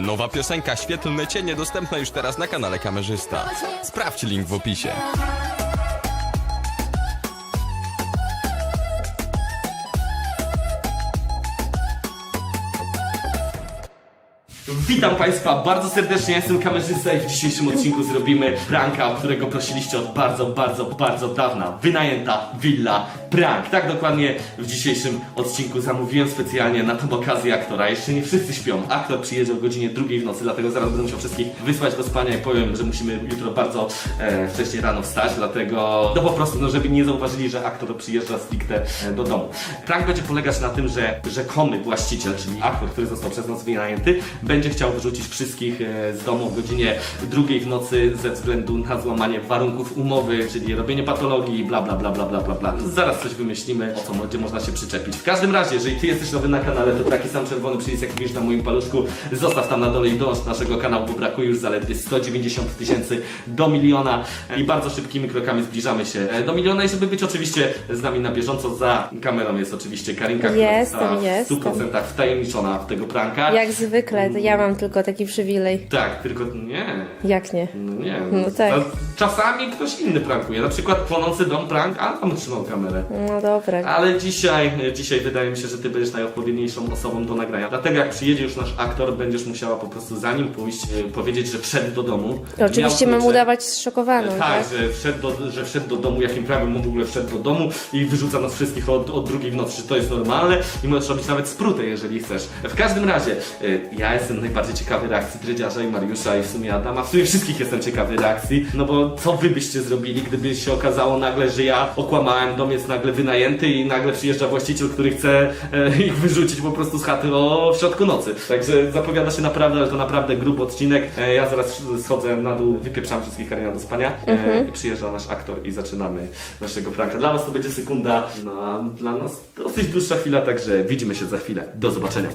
Nowa piosenka Świetlne Cienie dostępna już teraz na kanale Kamerzysta. Sprawdź link w opisie. Witam Państwa bardzo serdecznie, jestem kamerzysta i w dzisiejszym odcinku zrobimy pranka, o którego prosiliście od bardzo, bardzo, bardzo dawna. Wynajęta willa prank. Tak dokładnie w dzisiejszym odcinku zamówiłem specjalnie na tą okazję aktora. Jeszcze nie wszyscy śpią. Aktor przyjedzie o godzinie drugiej w nocy, dlatego zaraz będę musiał wszystkich wysłać do spania i powiem, że musimy jutro bardzo e, wcześnie rano wstać, dlatego no po prostu, no żeby nie zauważyli, że aktor przyjeżdża stricte e, do domu. Prank będzie polegać na tym, że rzekomy właściciel, czyli aktor, który został przez nas wynajęty, będzie chciał wyrzucić wszystkich e, z domu o godzinie drugiej w nocy ze względu na złamanie warunków umowy, czyli robienie patologii, bla bla bla bla bla bla bla. Zaraz coś wymyślimy, o co będzie można się przyczepić. W każdym razie, jeżeli ty jesteś nowy na kanale, to taki sam czerwony przycisk jak widzisz na moim paluszku, zostaw tam na dole i dąż do naszego kanału, bo brakuje już zaledwie 190 tysięcy do miliona i bardzo szybkimi krokami zbliżamy się e, do miliona i żeby być oczywiście z nami na bieżąco, za kamerą jest oczywiście Karinka, która Jestem, została w jestem. 100% wtajemniczona w tego pranka. Jak zwykle, to ja mam tylko taki przywilej. Tak, tylko nie. Jak nie? No nie. No tak. To Czasami ktoś inny prankuje. Na przykład płonący dom prank, a tam trzymał kamerę. No dobra. Ale dzisiaj, dzisiaj wydaje mi się, że ty będziesz najodpowiedniejszą osobą do nagrania. Dlatego jak przyjedzie już nasz aktor, będziesz musiała po prostu za nim pójść, e, powiedzieć, że wszedł do domu. Oczywiście mam udawać zszokowaną, Tak, tak? że wszedł, do, że wszedł do domu, jakim prawem on w ogóle wszedł do domu i wyrzuca nas wszystkich od, od drugiej w nocy, czy to jest normalne i możesz robić nawet sprutę, jeżeli chcesz. W każdym razie, y, ja jestem najbardziej ciekawy reakcji Dredziarza i Mariusza i w sumie Adama, w sumie wszystkich jestem ciekawy reakcji, no bo co wy byście zrobili, gdyby się okazało nagle, że ja okłamałem, dom jest nagle wynajęty i nagle przyjeżdża właściciel, który chce e, ich wyrzucić po prostu z chaty o w środku nocy. Także zapowiada się naprawdę, ale to naprawdę gruby odcinek. E, ja zaraz schodzę na dół, wypieprzam wszystkich Karina do spania e, i przyjeżdża nasz aktor i zaczynamy naszego pranka. Dla was to będzie sekunda, no, a dla nas dosyć dłuższa chwila, także widzimy się za chwilę. Do zobaczenia.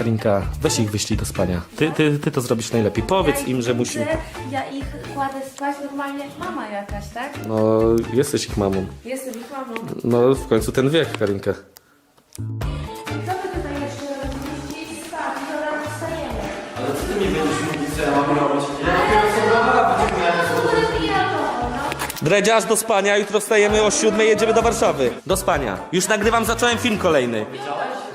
Karinka, weź ich wyślij do spania. Ty, ty, ty to zrobisz najlepiej. Powiedz im, że musimy... Ja ich kładę spać normalnie jak mama jakaś, tak? No, jesteś ich mamą. Jestem ich mamą. No, w końcu ten wiek, Karinka. Co wy tutaj jeszcze robicie? Idź spać, do rana wstajemy. Ale co ty mi będziesz mówić, co ja mam robić? Pije alkohol, no. Dredziarz do spania, jutro wstajemy o siódmej, jedziemy do Warszawy. Do spania. Już nagrywam, zacząłem film kolejny.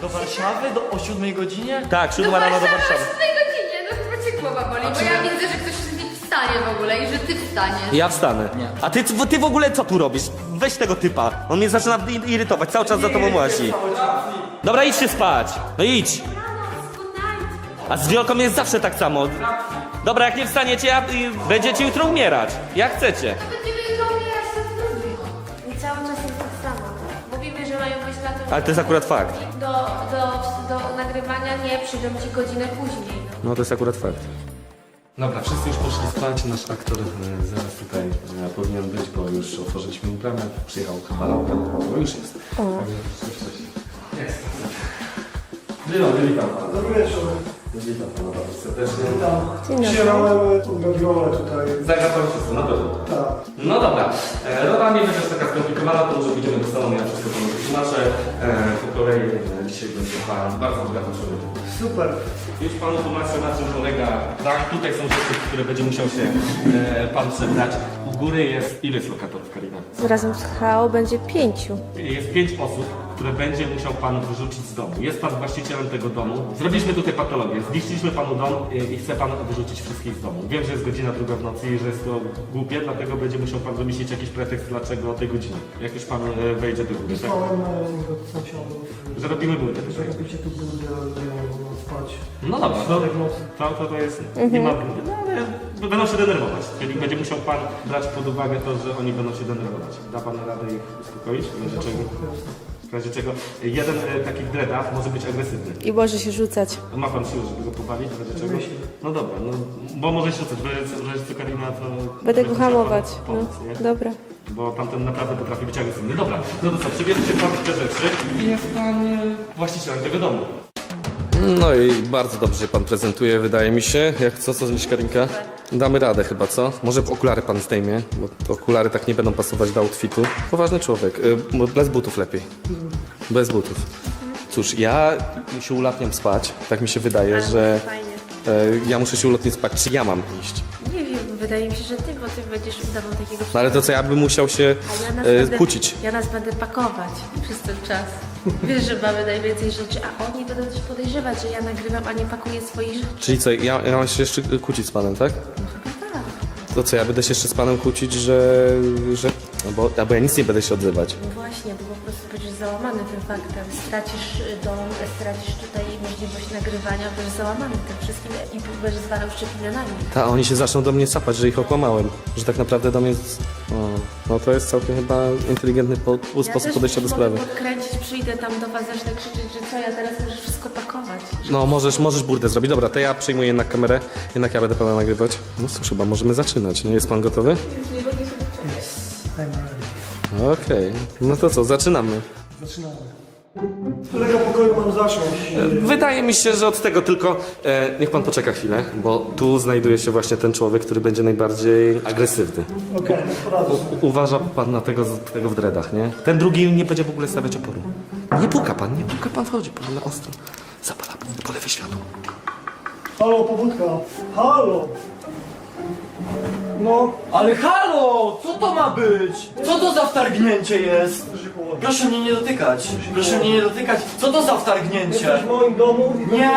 Do Warszawy? Do, o 7 godzinie? Tak, siódma rano do Warszawy. w tej godzinie, no chyba cię głowa boli, bo ja widzę, że ktoś z nich wstanie w ogóle i że ty wstaniesz. Ja wstanę. A ty, ty w ogóle co tu robisz? Weź tego typa. On mnie zaczyna i- irytować, cały czas za tobą łazi. Dobra, idź się spać. No idź. A z wielką jest zawsze tak samo. Dobra, jak nie wstaniecie, ja, y, będziecie jutro umierać. Jak chcecie. Będziemy jutro Ale to jest akurat fakt. Do, do, do nagrywania nie przyjdą ci godzinę później. No. No to jest akurat fakt. Dobra, wszyscy już poszli spać. Nasz aktor e, zaraz tutaj e, powinien być, bo już otworzyliśmy mu bramę. Przyjechał chyba lampę, bo już jest. Także coś, coś Jest. Witam, witam pana. Dobry wieczór. Witam pana bardzo serdecznie. Dzień dobry. Przyjechałem gabiolę tutaj. Zagra pan wszystko, na pewno. Tak. No dobra, e, rola nie będzie aż taka skomplikowana, to może pójdziemy do salonu, ja wszystko panu wytłumaczę. E, po kolei e, dzisiaj będzie pan bardzo bogaty człowiek. Super. Już panu tłumaczę na czym polega. Tak, tutaj są rzeczy, które będzie musiał się e, pan przebrać. U góry jest, ile jest lokatorów, Karina? Razem z HO będzie pięciu. Jest pięć osób, które będzie musiał pan wyrzucić z domu. Jest pan właścicielem tego domu. Zrobiliśmy tutaj patologię. Zniszczyliśmy panu dom i, i chce pan wyrzucić wszystkich z domu. Wiem, że jest godzina druga w nocy i że jest to głupie, dlatego będzie musiał pan wymyślić jakiś pretekst, dlaczego o tej godzinie. Jak już pan e, wejdzie do góry, tak? Wysłałem niego sąsiadów. Że robimy budę. Żebyście tu byli, nie mogą spać. No dobra, to, to, to, to jest, nie ma, no ale będą się denerwować, czyli będzie musiał Pan brać pod uwagę to, że oni będą się denerwować. Da Pan radę ich uspokoić, w razie czego? W razie czego jeden e, takich dreadach może być agresywny. I może się rzucać. Ma Pan siłę, żeby go pobawić, w razie czego? No dobra, no, bo może się rzucać, w razie co Karina to... Będę go hamować. No, pomóc, nie? dobra. Bo tamten naprawdę potrafi być agresywny. Dobra, no to co, przebierze się Pan w te rzeczy i jest Pan e, właścicielem tego domu. No i bardzo dobrze się pan prezentuje, wydaje mi się. Jak co, co myślisz Karinka? Damy radę chyba, co? Może okulary pan zdejmie, bo okulary tak nie będą pasować do outfitu. Poważny człowiek. Y, Bez butów lepiej. Bez butów. Cóż, ja się ulatniam spać. Tak mi się wydaje, że... Fajnie. e, ja muszę się ulotnie spać, czy ja mam iść? Nie wiem, wydaje mi się, że ty, bo ty będziesz udawał takiego No ale to co, ja bym musiał się A ja nas, e, będę, kłócić. ja nas będę pakować przez ten czas. Wiesz, że mamy najwięcej rzeczy, a oni będą też podejrzewać, że ja nagrywam, a nie pakuję swoich rzeczy. Czyli co, ja, ja mam się jeszcze kłócić z panem, tak? To co, ja będę się jeszcze z panem kłócić, że... że no bo, albo ja nic nie będę się odzywać. No właśnie, bo po prostu będziesz załamany tym faktem. Stracisz y, dom, stracisz tutaj możliwość nagrywania, będziesz załamany tym wszystkim i będziesz zwalał szczepinę na nich. Ta, oni się zaczną do mnie sapać, że ich okłamałem. Że tak naprawdę do mnie... O, no to jest całkiem chyba inteligentny po, sposób podejścia do sprawy. mogę podkręcić, przyjdę tam do was, zacznę krzyczeć, że co, ja teraz muszę wszystko pakować. No możesz, możesz burdę zrobić. Dobra, to ja przyjmuję jednak kamerę. Jednak ja będę pana nagrywać. No cóż, chyba możemy zaczynać, nie? Jest pan gotowy? Okej, no to co, zaczynamy. Zaczynamy. Z którego pokoju mam zacząć? Wydaje mi się, że od tego tylko e, niech pan poczeka chwilę, bo tu znajduje się właśnie ten człowiek, który będzie najbardziej agresywny. Okej. U, uważa pan na tego, z- tego w dreadach, nie? Ten drugi nie będzie w ogóle stawiać oporu. Nie puka pan, nie puka pan, wchodzi pan na ostro. Zapala po lewej światło. Halo, powódka. Halo. No, Ale halo! Co to ma być? Co to za wtargnięcie jest? Proszę mnie nie dotykać. Proszę mnie nie dotykać. Co to za wtargnięcie? jesteś w moim domu. Nie,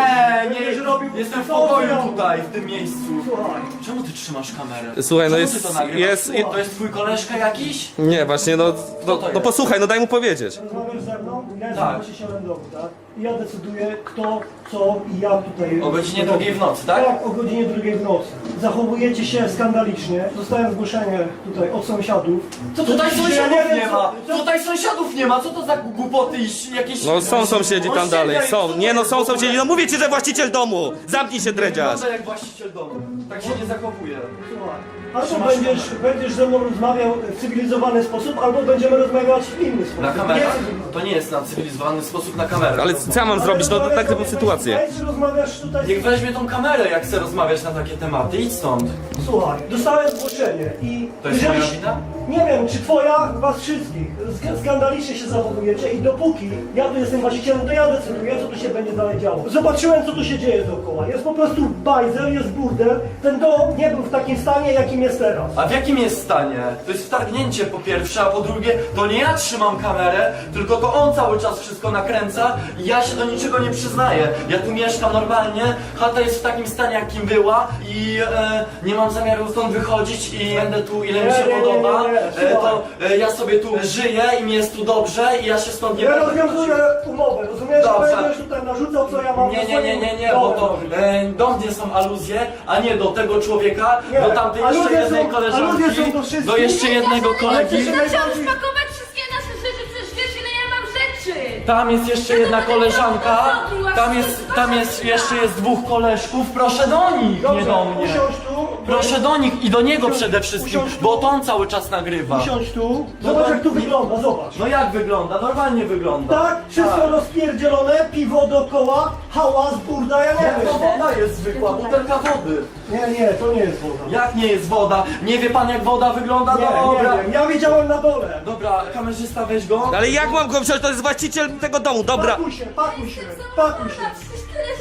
będziesz nie, jestem w pokoju ja tutaj, w tym miejscu. Słuchaj, Czemu ty trzymasz kamerę? Słuchaj, no Czemu jest- ty to nagrywasz? jest- To jest twój koleżka jakiś? Nie, właśnie, no, no, to no jest? posłuchaj, no daj mu powiedzieć. rozmawiasz ze mną? Ja jestem Tak. właścicielem domu, tak? I ja decyduję, kto, co i jak tutaj... O godzinie drugiej w nocy, tak? Tak, o godzinie drugiej w nocy. Zachowujecie się skandalicznie. Dostałem zgłoszenie tutaj od sąsiadów. Co tu Tutaj się dzieje? sąsiadów Ja wiem, nie co- ma! co- Tutaj sąsiadów nie ma! Co to za głupoty i jakieś... No są sąsiedzi tam dalej, Osiedla, są. Nie no, są sąsiedzi, no mówię ci, że właściciel domu! Zamknij się, dredziarz! Wygląda jak właściciel domu. Tak się nie zachowuje. Słuchaj, Albo Trzymasz będziesz, będziesz ze mną rozmawiał w cywilizowany sposób, albo będziemy rozmawiać w inny sposób. Na kamerę? Nie cywilizowany. To nie jest na cywilizowany sposób na kamerę. Ale co ja mam zrobić, no tak typu sytuację. Czy rozmawiasz tutaj... Niech weźmie tą kamerę, jak chce rozmawiać na takie tematy. Idź stąd. Słuchaj, dostałem zgłoszenie i... To jest jeżeli- moja wina? Nie wiem, czy twoja, was wszystkich. Sk- skandalicznie się zachowujecie i dopóki ja tu jestem właścicielem, to ja decyduję, co tu się będzie dalej działo. Zobaczyłem, co tu się dzieje dookoła. Jest po prostu bajzel, jest burdel. Ten dom nie był w takim stanie, jakim jest teraz. A w jakim jest stanie? To jest wtargnięcie po pierwsze, a po drugie, to nie ja trzymam kamerę, tylko to on cały czas wszystko nakręca i ja się do niczego nie przyznaję. Ja tu mieszkam normalnie, chata jest w takim stanie, jakim była i e, nie mam zamiaru stąd wychodzić i będę tu ile mi Nie, się nie, nie, podoba. nie, nie, E, to e, ja sobie tu żyję i mi jest tu dobrze i ja się stąd nie Ja będę rozwiązuję umowę, rozumiesz? Dobrze. Będziesz tutaj narzucał, co ja mam Nie, na nie, swoim nie, nie, nie, bo to e, do mnie są aluzje, a nie do tego człowieka, Nie, do tamtej jeszcze aluzje jednej są- koleżanki, aluzje są do wszystkich. do jeszcze jednego kolegi. się Zaczęłam najbardziej- spakować wszystkie nasze rzeczy, przecież wiesz ile ja mam rzeczy! Tam jest jeszcze jedna koleżanka, tam jest, tam jest jeszcze jest dwóch koleżków, proszę do nich, nie do mnie. usiądź tu. Proszę do nich i do niego Usiądź- przede wszystkim, bo to on cały czas nagrywa. Usiądź tu. Zobacz, jak tu wygląda, zobacz. No jak wygląda? Normalnie wygląda. Tak, wszystko rozpierdzielone, piwo dookoła, hałas, burda, ja nie Jak to wiem. woda jest zwykła, butelka wody. Nie, nie, to nie jest woda. Jak nie jest woda? Nie wie pan jak woda wygląda? Nie, Dobra. nie wiem, ja wiedziałem na dole. Dobra, kamerzysta weź go. Ale jak mam go wziąć? To jest właściciel tego domu, dobra. Pakuj się, pakuj się, pakuj się.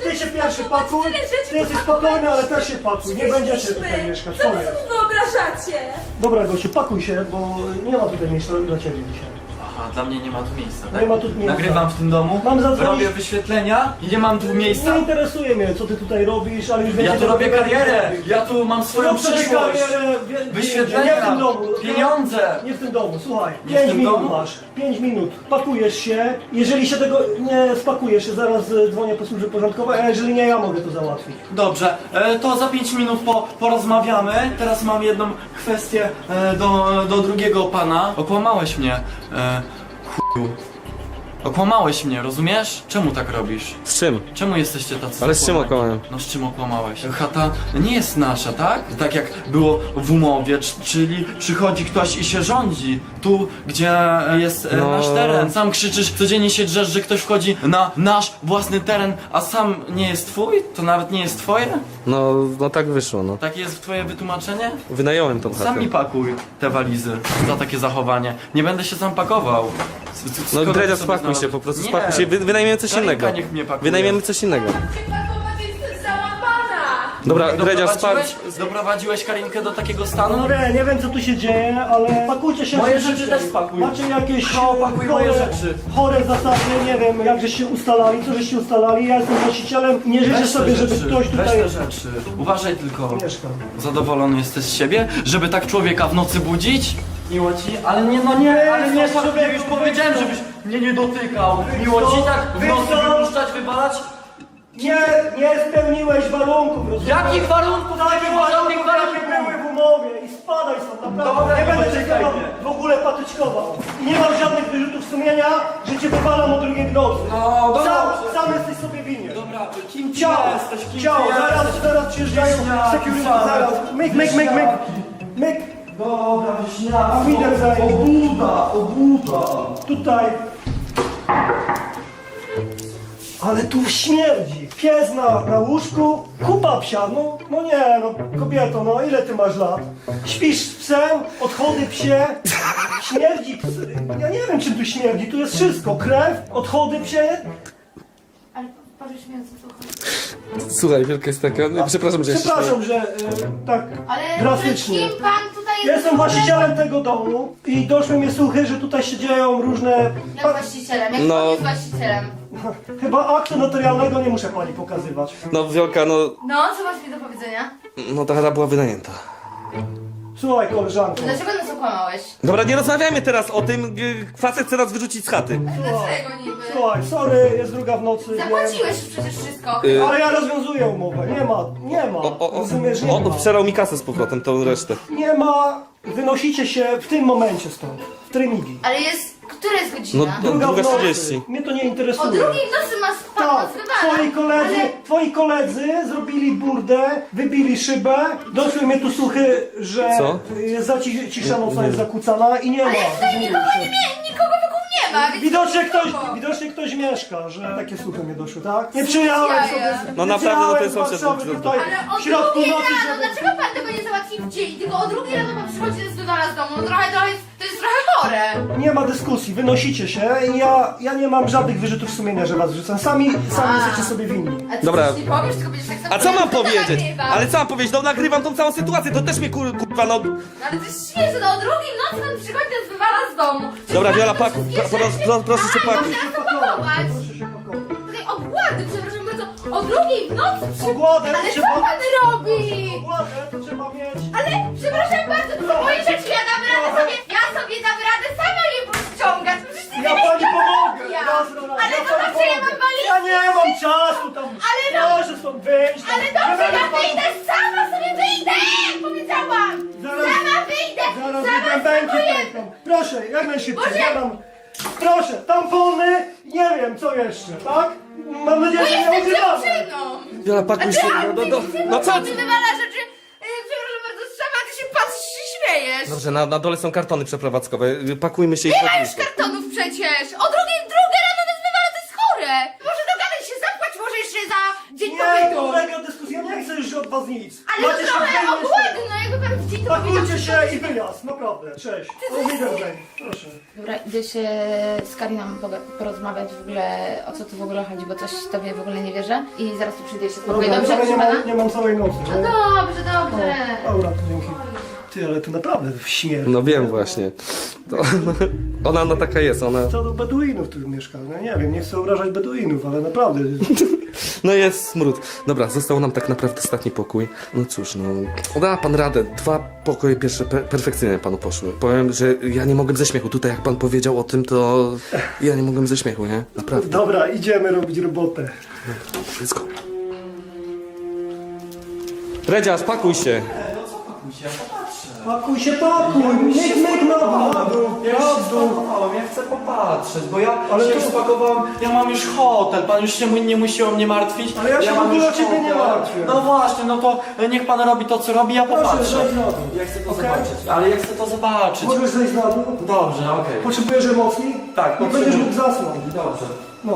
Ty się pierwszy pakuj, ty jesteś spokojny, ale też się pakuj. Nie będziecie tutaj mieszkać, Co wy koniec. sobie wyobrażacie? Dobra, Gosiu, pakuj się, bo nie ma tutaj miejsca dla ciebie dzisiaj. Aha, dla mnie nie ma tu miejsca, tak? Nie ma tu miejsca. Nagrywam w tym domu, Mam zadzwonić- robię wyświetlenia i nie mam tu miejsca. Nie interesuje mnie, co ty tutaj robisz, ale już Ja tu robię karierę, ja tu mam swoją Rób sobie przyszłość. karierę, wie- nie w Wyświetlenia, tym domu. pieniądze. Nie w tym domu, słuchaj. Nie w 5 tym minut domu? masz. 5 minut. Pakujesz się. Jeżeli się tego nie spakujesz, zaraz e, dzwonię po służbę porządkową, a jeżeli nie, ja mogę to załatwić. Dobrze, e, to za 5 minut po, porozmawiamy. Teraz mam jedną kwestię e, do, do drugiego pana. Okłamałeś mnie. E, chuju. Okłamałeś mnie, rozumiesz? Czemu tak robisz? Z czym? Czemu jesteście tacy Ale z czym zakłamani? okłamałem? No z czym okłamałeś? Chata nie jest nasza, tak? Tak jak było w umowie, c- czyli przychodzi ktoś i się rządzi. Tu, gdzie jest e, No. nasz teren. Sam krzyczysz, codziennie się drzesz, że ktoś wchodzi na nasz własny teren, a sam nie jest twój? To nawet nie jest twoje? No, no tak wyszło, no. Takie jest twoje wytłumaczenie? Wynająłem tą Sam chatę. mi pakuj te walizy za takie zachowanie. Nie będę się sam pakował. No sobie spakuj się, po prostu Nie. spakuj się. Wy, wynajmiemy coś Karinka innego. niech mnie pakuje. Wynajmiemy coś innego. Jestem! Dobra, Doprowadziłeś, spać. doprowadziłeś Karinkę do takiego stanu? No nie, nie wiem co tu się dzieje, ale pakujcie się Moje rzeczy też pakuj. Macie jakieś No, e, pakuj moje chore, rzeczy. chore zasady, nie wiem, jak żeście ustalali, co żeście ustalali, ja jestem właścicielem nie życzę Weź te sobie, żeby rzeczy, ktoś Weź tutaj te rzeczy. Uważaj tylko. mieszkał. Zadowolony jesteś z siebie? Żeby tak człowieka w nocy budzić? Miło ci? Ale nie, no nie, ale nie, człowiek, już powiedziałem, żebyś mnie nie dotykał. Miło ci tak w co? wypuszczać, wywalać? Nie, nie spełniłeś warunków, rozumiesz? Jakich warunków? Nie było żadnych warunków! były w umowie i spadaj stąd, naprawdę. Dobra, nie będę cię mnie. w ogóle patyczkował. I nie mam żadnych wyrzutów sumienia, że cię wywalam o drugiej w nocy. No, dobra. Sam, sam jesteś sobie winien. Dobra, kim ty Ciao, jesteś? Kim ciao, ty zaraz, jesteś? zaraz przyjeżdżają Wieśniaki security, zaraz. Myk, myk, myk, myk. Myk, Dobra. A widzę, Obuda, obuda. tutaj. Ale tu śmierdzi. Pies na, na łóżku, kupa psia. No, no nie, no kobieto, no ile ty masz lat? Śpisz z psem, odchody psie, śmierdzi psy. Ja nie wiem czym tu śmierdzi, tu jest wszystko. Krew, odchody psie. Słuchaj, wielka jest taka... No, przepraszam, że Przepraszam, że e, tak Ale drastycznie. kim pan tutaj jest? Jestem właścicielem tego domu i doszły mnie słuchy, że tutaj się dzieją różne... Jak właścicielem? Jak No. pan jest właścicielem? Chyba aktu notarialnego nie muszę pani pokazywać. No, Wielka, no... No, co masz mi do powiedzenia? No, ta chata była wynajęta. Słuchaj koleżanko. Dlaczego nas okłamałeś? Dobra, nie rozmawiajmy teraz o tym. y, Facet chce nas wyrzucić z chaty. Dlaczego niby? Słuchaj, sorry, jest druga w nocy. wiem. Zapłaciłeś już przecież wszystko. Y, Ale ja rozwiązuję umowę. Nie ma, nie ma. O, o, o, Rozumiesz, nie o, ma. mi kasę z powrotem, tą resztę. Nie ma. Wynosicie się w tym momencie stąd. W trymigi. Ale jest... Która jest No, godzina? no Druga w nocy. 30. Mnie to nie O interesuje. drugiej w nocy ma pan Tak, nas wywala. twoi koledzy, Ale... twoi koledzy zrobili burdę, wybili szybę, doszły mnie tu słuchy, że Co? jest za ci, cisza nocna jest zakłócana i nie ma. Ale tutaj nikogo nie, nie, nikogo wokół nie ma, więc... Widocznie ktoś, widocznie ktoś mieszka, że takie słuchy mnie doszły, tak? Nie przyjechałem sobie. No nie naprawdę, no to jest przyjechałem z sąsiad Warszawy od- tutaj Ale o w środku drugiej nocy, rano, żeby... dlaczego pan tego nie załatwi w dzień? Tylko o drugiej rano pan przychodzi i nas wywala z domu. No trochę, trochę, to jest trochę chore. Nie ma dyskusji, wynosicie się i ja, ja nie mam żadnych wyrzutów sumienia, że was wrzucam. Sami, sami A. jesteście sobie winni. A ty Dobra. coś nie powiesz, tylko będziesz tak samo... A co mam powiedzieć? nagrywam. Ale co mam powiedzieć? No nagrywam tą całą sytuację, to też mnie kur, kurwa, no... No ale to jest śmieszne, no o drugiej nocy pan przychodzi nas wywala z domu. Przecież Dobra, Wiola, pakuj, pro- pro- proszę się pakuj. Teraz to pakować. Proszę się pakować. Tutaj obłady, przepraszam o drugiej w nocy przy... Ogładę Ale co trzeba- pan robi? Ogładę to trzeba mieć. Ale przepraszam bardzo, moje rzeczy ja dam radę sobie, ja sobie dam radę sama je ściągać. Przecież ty Ja nie pani pomogę. ja. Ale ja to pani znaczy ja pomogę. mam walizkę. Ja nie mam czasu tam. Ale no- Proszę stąd wyjść. Ale dobrze, ja wyjdę, sama sobie wyjdę! Powiedziałam! Zaraz- Sama wyjdę! Zaraz sama pękną. Proszę, jak najszybciej. Boże! Ja mam... Proszę, tampony, nie wiem co jeszcze, tak? Mam nadzieję, że nie jestem używamy. dziewczyną! Wiola, A pakuj ty, się, no, no, no, ty, no co ty wywala rzeczy, yy, przepraszam bardzo, ty się patrzysz i śmiejesz! Dobrze, na, na dole są kartony przeprowadzkowe, y, pakujmy się i Nie ma już kartonów przecież! O drugiej, drugie rano nas wywala, to jest chore! Może dogadaj się, zapłać może jeszcze za dzień Nie, to pobytu! Już od was nic. Ale to Macie się trochę ogłady, no jakby pan w dzień to powiedział, Pakujcie się i wyjazd, naprawdę, cześć. O widzenia, proszę. Dobra, idę się z Kariną poga- porozmawiać w ogóle, o co tu w ogóle chodzi, bo coś tobie w ogóle nie wierzę. I zaraz tu przyjdę i się spokojnie. Dobra, Dobrze, nie pana? mam, nie mam całej nocy. No nie? dobrze, dobrze. Dobra, to dzięki. Ty, ale tu naprawdę śmierć. No wiem właśnie. To, ona no taka jest, ona... Co do Beduinów tu mieszka, no nie wiem, nie chcę obrażać Beduinów, ale naprawdę. No jest smród. Dobra, został nam tak naprawdę ostatni pokój. No cóż, no... Da pan radę. Dwa pokoje pierwsze pe perfekcyjnie panu poszły. Powiem, że ja nie mogłem ze śmiechu. Tutaj jak pan powiedział o tym, to... Ja nie mogłem ze śmiechu, nie? Naprawdę. Dobra, idziemy robić robotę. Let's go. Redziarz, pakuj się. Pakuj się, pakuj! Myk, myk na dół, na dół, Ja już się spakowałem, ja chcę popatrzeć, bo ja Ale się to- już spakowałem, ja mam już hotel, pan już się mu- nie musi o mnie martwić. Ale ja się w mam ogóle już o ciebie nie hotel. martwię. No właśnie, no to niech pan robi to, co robi, ja Proszę, popatrzę. zejdź na dół. Ja chcę to Okej? zobaczyć, ale ja chcę to zobaczyć. Możesz zejść na dół? Dobrze, okej. Potrzebujesz emocji? Tak, Nie będziesz potrzebuję. mógł zasnąć. Dobrze. No.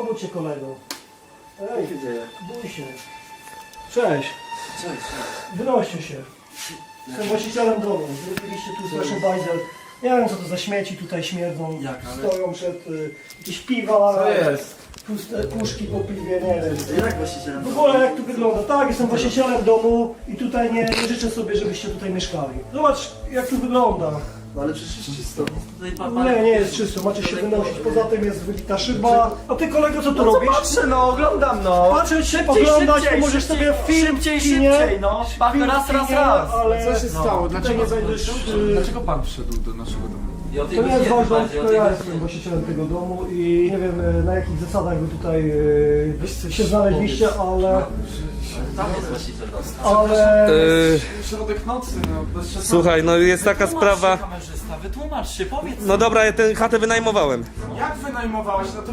Obudź się kolego. Ej, bój się. Cześć. Cześć. Wynoście się. Jestem właścicielem domu. Zrobiliście tu straszny bajzel. Nie wiem co to za śmieci tutaj śmierdzą. Jak, ale- Stoją przed y, jakieś piwa. Co jest? Puste puszki po piwie, nie wiem. Jak właścicielem? W ogóle jak tu wygląda? Tak, jestem właścicielem domu i tutaj nie, nie życzę sobie, żebyście tutaj mieszkali. Zobacz jak tu wygląda. No ale przecież jest czysto. Tutaj pa, Nie, nie jest czysto, macie się wynosić. Poza tym jest wybita szyba. A ty kolego co tu robisz? Patrzę, no oglądam, no. Patrzeć, Szybciej, oglądać, szybciej, to możesz szybciej, sobie film szybciej, w kinie. szybciej, no. Film raz, w raz, kinie, raz. Ale Co się stało? Dlaczego, nie będziesz... y, dlaczego pan wszedł do naszego domu? To nie jest dom, tylko ja jestem właścicielem tego domu i nie wiem e, na jakich zasadach wy tutaj e, się znaleźliście, ale... Tam jest właściciel domu. ale... Yy, Środek nocy, no bez przesady. słuchaj, no jest taka Wytłumacz sprawa... Się, kamerzysta, wytłumacz się, powiedz. No dobra, ja tę chatę wynajmowałem. Jak wynajmowałeś? No to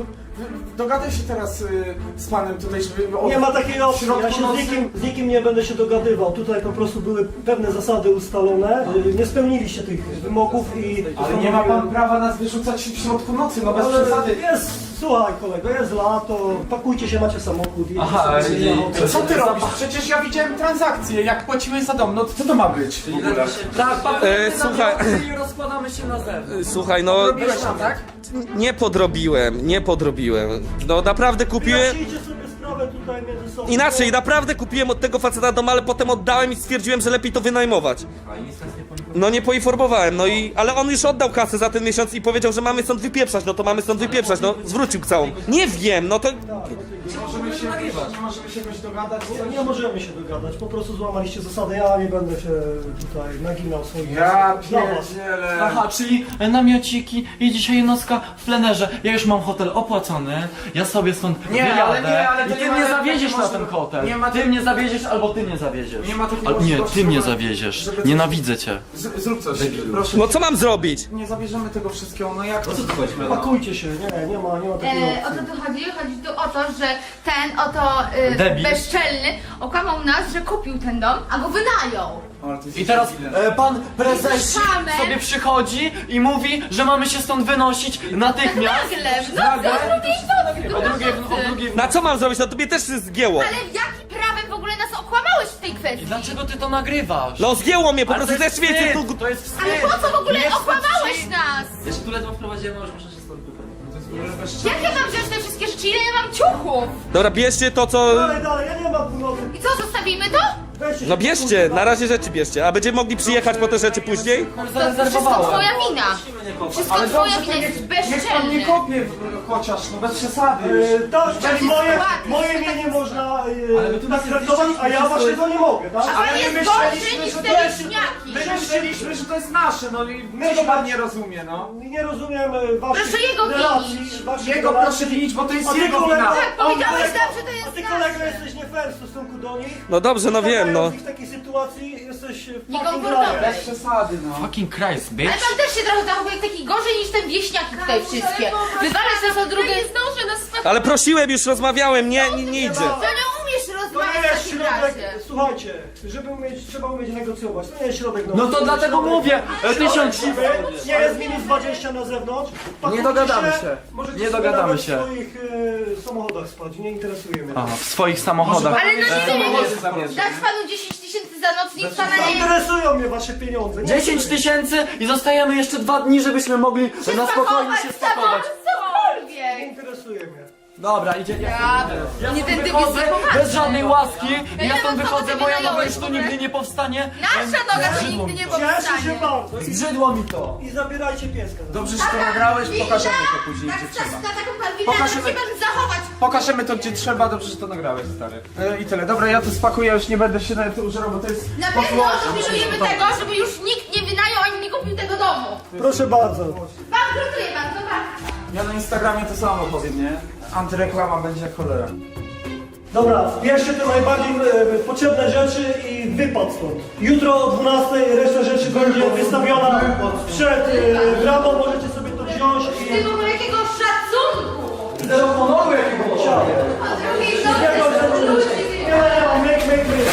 dogadaj się teraz y, z panem tutaj, żeby... od- Nie ma takiej opcji, środku ja się z nocy- nikim, z nikim nie będę się dogadywał. Tutaj po prostu były pewne zasady ustalone. E, Nie spełniliście tych wymogów i... Ale nie ma pan prawa nas wyrzucać w środku nocy, no bez Ale przesady. jest, słuchaj kolego, jest lato, pakujcie się, macie samochód, jedziecie Aha, sobie na. Co ty robisz? Przecież ja widziałem transakcję, jak płaciłeś za dom, no co to ma być w ogóle? Tak, E, na słuchaj. i rozkładamy się na zewnątrz. Słuchaj, no... Robiłeś tam, tak? Nie podrobiłem, nie podrobiłem. No naprawdę kupiłem... Wyjaśnijcie sobie sprawę tutaj między sobą. Inaczej, naprawdę kupiłem od tego faceta dom, ale potem oddałem i stwierdziłem, że lepiej to wynajmować. No nie poinformowałem, no i... Ale on już oddał kasę za ten miesiąc i powiedział, że mamy stąd wypieprzać, no to mamy stąd wypieprzać, no zwrócił całą. Nie wiem, no to... Się, nie możemy się jakoś dogadać? Nie, nie możemy się dogadać, po prostu złamaliście zasady, ja nie będę się tutaj naginał swoich Ja. Dla was. pierdzielę. Aha, czyli namiociki i dzisiaj nocka w plenerze. Ja już mam hotel opłacony, ja sobie stąd Nie, wyjadę ale nie, ale to i ty nie ma- mnie zawieziesz nie na ten hotel. nie ma- Ty mnie zawieziesz albo ty mnie zawieziesz. Nie ma takiej Al- Nie, możliwości, ty mnie żeby- zawieziesz. żeby- Nienawidzę cię. Z, zrób coś, proszę. No co mam zrobić? Nie zabierzemy tego wszystkiego, no jak to? Pakujcie się, nie, nie ma, nie ma takiej E, o co tu chodzi? Chodzi tu o to, że ten oto Debil. bezczelny okłamał nas, że kupił ten dom, a go jest I teraz e, pan Kamer. sobie przychodzi i mówi, że mamy się stąd wynosić natychmiast. Nagle, w nocy, o drugiej nocy, O drugiej, o drugiej Na co mam zrobić? No tobie też się zgięło. Ale jakim prawem w ogóle nas okłamałeś w tej I kwestii? dlaczego ty to nagrywasz? No zgięło mnie, po Ale prostu to ze jest wstyd. To jest wstyd. Ale po co w ogóle okłamałeś nas? Ja się tu ledwo wprowadziłem, a już muszę. Jak ja mam wziąć te wszystkie rzeczy? Ile ja mam ciuchów? Dobra, bierzcie to co... Dalej, dalej, ja nie mam północy. I co, zostawimy to? Weźcie No się, bierzcie, kurwa. na razie rzeczy bierzcie, a będziemy mogli przyjechać po te rzeczy później? To wszystko Zarezerwowałem. twoja wina. Wszystko Ale twoja dobrze, wina, to jesteś niech, niech pan nie bezczelny. kopie w- chociaż, no bez przesady. E, tak, czyli moje, ładnie. moje mienie można Ale e, my tu tak nie traktować, a ja wszystko waszego nie mogę, tak? A Ale jest myśleliśmy, gorszy niż że te to jest- wieśniaki. My myśleliśmy, że to jest nasze, no i My czego pan się- nie rozumie, no? Nie rozumiem e, waszych Proszę jego relacji, winić. waszych Jego relacji. proszę winić, bo to jest A ty jego kolego- wina. Tak, powiedziałeś nam, że to A jest ty kolego nasze. jesteś nie fair w stosunku do nich. No dobrze, no wiem, no. W takiej sytuacji jesteś w fucking Niekomfortowe. Bez przesady, no. Fucking Christ, Ale bitch. pan też się trochę zachowuje taki gorzej niż te wieśniaki tutaj wszystkie. Wywalać nas o drugie. Nie zdążę nas Ale prosiłem, już rozmawiałem, nie, nie, nie idzie. To nie umiesz To nie rozmawiać w jest takim środek, razie. słuchajcie, żeby umieć, trzeba umieć negocjować. To nie jest środek No to dlatego mówię, e, tysiąc... Siwy, nie jest minus 20 na zewnątrz. Pakujcie dogadamy się. Możecie Nie sobie dogadamy nawet się. w swoich e, samochodach spać, nie interesuje mnie. Aha, w swoich samochodach. Ale no E, nie, nie, nie. samochody Dać panu 10 tysięcy za noc, nic pana Nie nie... interesują mnie wasze pieniądze. Nie 10 tysięcy i zostajemy jeszcze dwa dni, żebyśmy mogli na spokojnie się spakować. Nie Cokolwiek. interesuje mnie. Dobra, idzie. Ja, ja Nie stąd ten typ wychodzę bez żadnej łaski. Ja Ja stąd wychodzę, moja noga już tu nigdy nie powstanie. Nasza noga to nigdy nie Cieszę się powstanie. bardzo. I, Zbrzydło mi to. I zabierajcie pieska. Dobrze, że to nagrałeś, pokażemy to później, Tak, gdzie tak, trzeba. na taką Pokażemy- pan zachować. Pokażemy to, gdzie trzeba, dobrze, że to nagrałeś, stary. E, I tyle. Dobra, ja to spakuję, już nie będę się nawet użerał, bo to jest... Na pewno pilnujemy tego, żeby już nikt nie wynajął ani nie kupił tego domu. Proszę bardzo. Bankrutuje pan, zobaczcie. Ja na Instagramie to samo powiem, nie? Antyreklama będzie jak cholera. Dobra, bierzcie te najbardziej e, potrzebne rzeczy i wypad stąd. Jutro o 12 reszta rzeczy będzie wystawiona przed e, bramą, możecie sobie to wziąć Ty i... w ogóle jakiego szacunku. Zero honoru jakiego chciałem. A drugiej Nie, nie, ludzi. nie, myk, myk, myk.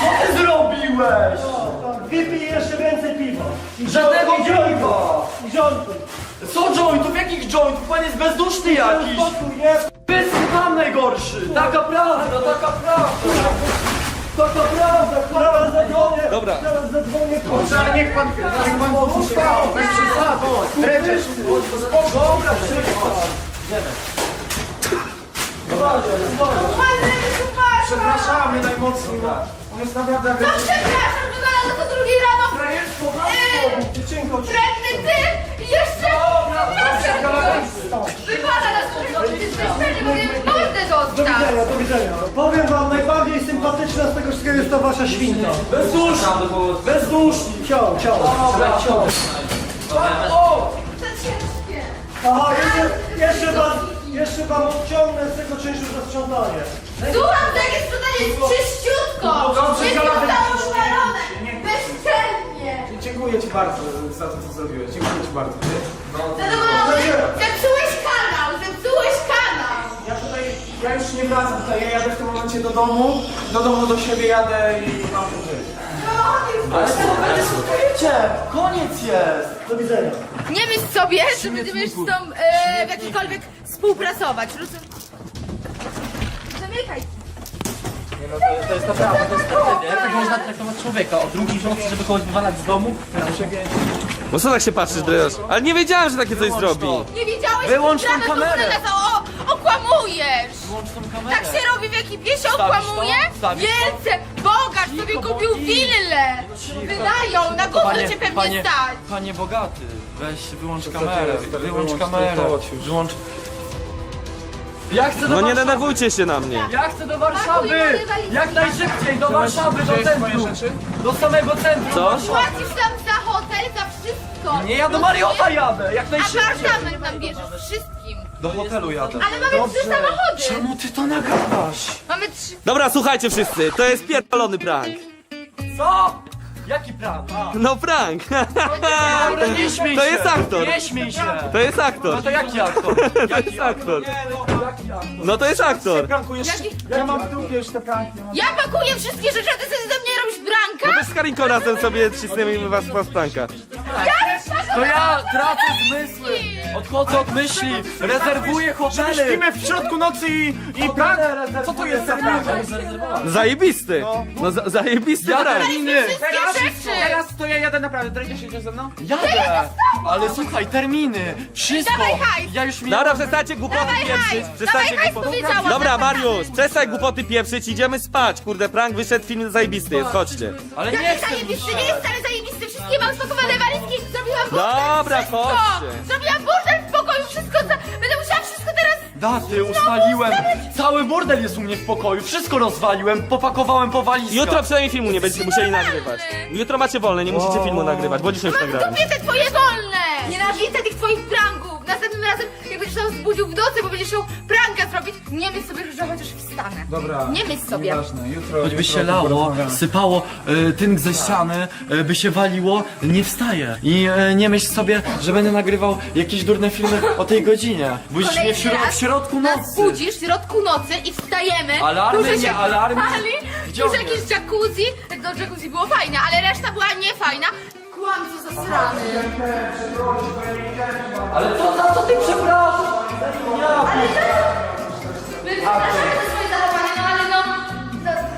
Co ty zrobiłeś? Tak, Wypij jeszcze więcej piwa. Żadnego piwa. Jointów. Co jointów? Jakich jointów? Pan jest bezduszny jakiś. Spokój, nie? Wysypam najgorszy. Taka prawda, taka prawda. To to prawda, zaraz zadzwonię. Dobra. Zaraz zadzwonię. Dobrze, niech pan, niech pan posłucha. Bez przesady. Dredziesz. Dobra, Przepraszamy najmocniej. On jest naprawdę No przepraszam, że znalazłem to drugiej rano. Wredny ty! I jeszcze... Nas pewnie, bo mordę do dostał. widzenia, do widzenia. Powiem wam, najbardziej sympatyczna z tego wszystkiego jest ta wasza świnka. Bez dusz! Bez dusz! Ciao, ciao. ciao. Aha, jeszcze, jeszcze wam, jeszcze wam odciągnę z tego czynszu za sprzątanie. Słucham, to jest sprzątanie jest czyściutko! Jest uwalone! Bezczelnie! Dziękuję ci bardzo za to, co zrobiłeś. Dziękuję ci bardzo. Zadowolony? Zepsułeś kanał! Zepsułeś kanał! Ja tutaj, ja już nie wracam tutaj, ja jadę w tym momencie do domu, do domu do siebie jadę i mam tu żyć. Ale słuchajcie, słuchajcie! Koniec jest! Do widzenia. Nie myśl sobie, że będziemy z tą e, w jakikolwiek współpracować. Rozum... Zamykaj! To jest naprawdę, to jest tragedia. Jak tak można traktować człowieka? O drugiej w nocy, żeby kogoś wywalać z domu? No co tak się patrzysz, Drejosz? Ale nie wiedziałem, że takie coś zrobi. Nie wiedziałeś, Wyłącz tą kamerę. o, okłamujesz! Włącz tą kamerę. Tak się robi w ekipie, się okłamuje? to? Wstawisz to? Wielce! Bogacz sobie Cicho, kupił willę! Wydają, na gówno cię pewnie panie, stać! panie bogaty, weź wyłącz kamerę, wyłącz kamerę, to, wyłącz... Ja chcę do No nie Warszawy! denerwujcie się na mnie. Ja chcę do Warszawy! Jak najszybciej do Warszawy, do centrum! Do samego centrum! Co? Płacisz tam za hotel, za wszystko! Nie, ja do Mariota jadę, jak A najszybciej! apartament nam bierzesz, wszystkim! Do hotelu jadę. Ale mamy trzy samochody! Czemu ty to nagrywasz? Mamy trzy... Dobra, słuchajcie wszyscy, to jest pierdolony prank. Co? Jaki plan? A. No prank. Dobra, nie śmiej To się! jest aktor. Nie śmiej się! To jest No aktor. to jaki aktor? To jest aktor. Nie no, jaki aktor? No to jest aktor. Prankujesz? Jaki- Ja mam w dupie już te pranki. ja mam- Ja pakuję wszystkie rzeczy, a ty sobie ze mnie robisz No branka? to z Karinką razem sobie cisnęmy was was pranka. To ja tracę zmysły! Odchodzę od myśli! Rezerwuję hotele! Śpimy w środku nocy i, i prank? Co to jest za prank? Zajebisty. No za, zajebisty prank. Terminy! Teraz, rzeczy. Teraz to ja jadę naprawdę. Dredziesz jedziesz ze mną? Jadę! Ale słuchaj, terminy! Wszystko! Dawaj hajs. Ja już miałem... Dobra, przestańcie głupoty Dawaj pieprzyć. hajs, Przestańcie dawaj hajs, Dobra. Mariusz, przestań głupoty pieprzyć, idziemy spać. Kurde, prank wyszedł, film zajebisty jest, chodźcie. Ale nie Jaki chcę zajebisty, nie jest wcale zajebisty, wszystkie mam spakowane walizki, zrobiłam Dobra, wszystko! chodźcie. Zrobiłam Daty, ustaliłem! Cały burdel jest u mnie w pokoju, wszystko rozwaliłem, popakowałem po walizkach. Jutro przynajmniej filmu nie będziecie musieli nagrywać. Jutro macie wolne, nie musicie filmu nagrywać, bo dzisiaj już nagrałem. te twoje wolne! Nienawidzę tych twoich pranków! Następnym razem, jak będziesz się zbudził w nocy, bo będziesz zrobić, nie myśl sobie, że chociaż wstanę. Dobra. Nie myśl sobie. Nieważne, jutro. Choćby jutro się lało, porozmawiamy. sypało y, tynk ze ściany, y, by się waliło, nie wstaję. I y, nie myśl sobie, że będę nagrywał jakieś durne filmy o tej godzinie. Budzisz mnie w, śro w środku nas nocy. budzisz w środku nocy i wstajemy. Alarmy, nie się alarmy. Pali, Gdzie on jakieś jacuzzi, no jacuzzi było fajne, ale reszta była niefajna. Kłamco zasrany. Ale to za co ty przepraszam? Ja My przepraszamy za swoje zachowanie, no ale no...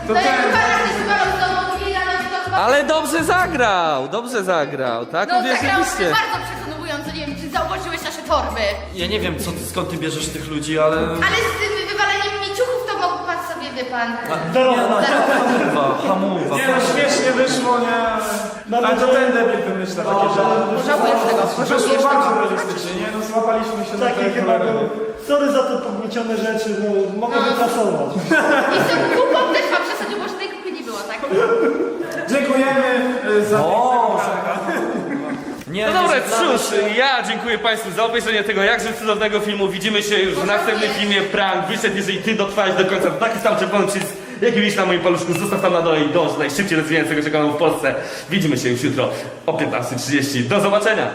To, jak z domu. Ale dobrze zagrał, dobrze zagrał, tak? No zagrałyśmy Uwierzyliście. bardzo przekonująco, nie wiem, czy zauważyłeś nasze torby. Ja nie wiem, co skąd ty bierzesz tych ludzi, ale... Ale z tym wywalaniem miciuchów to mógł pan wie pan. Hamuwa, hamuwa. Nie no, śmiesznie wyszło, nie. Ale to ten debil wymyśla takie rzeczy. Tego, Wyszło żałujesz bardzo tego. realistycznie, nie? No złapaliśmy się na Takie tej chyba. Sorry za te pogniecione rzeczy, no mogę wyprasować. I z tą kupą też mam przesadził, bo że tej kupy nie było, tak? Dziękujemy y, za O, Nie, No dobra, nie cóż, ja dziękuję Państwu za obejrzenie tego jakże cudownego filmu. Widzimy się już w następnym filmie Prank. Wyszedł, jeżeli Ty dotrwałeś do końca, to taki sam czerwony przycisk, jaki widzisz na moim paluszku, zostaw tam na dole i dąż do najszybciej rozwijającego się kanału w Polsce. Widzimy się już jutro o 15.30. Do zobaczenia!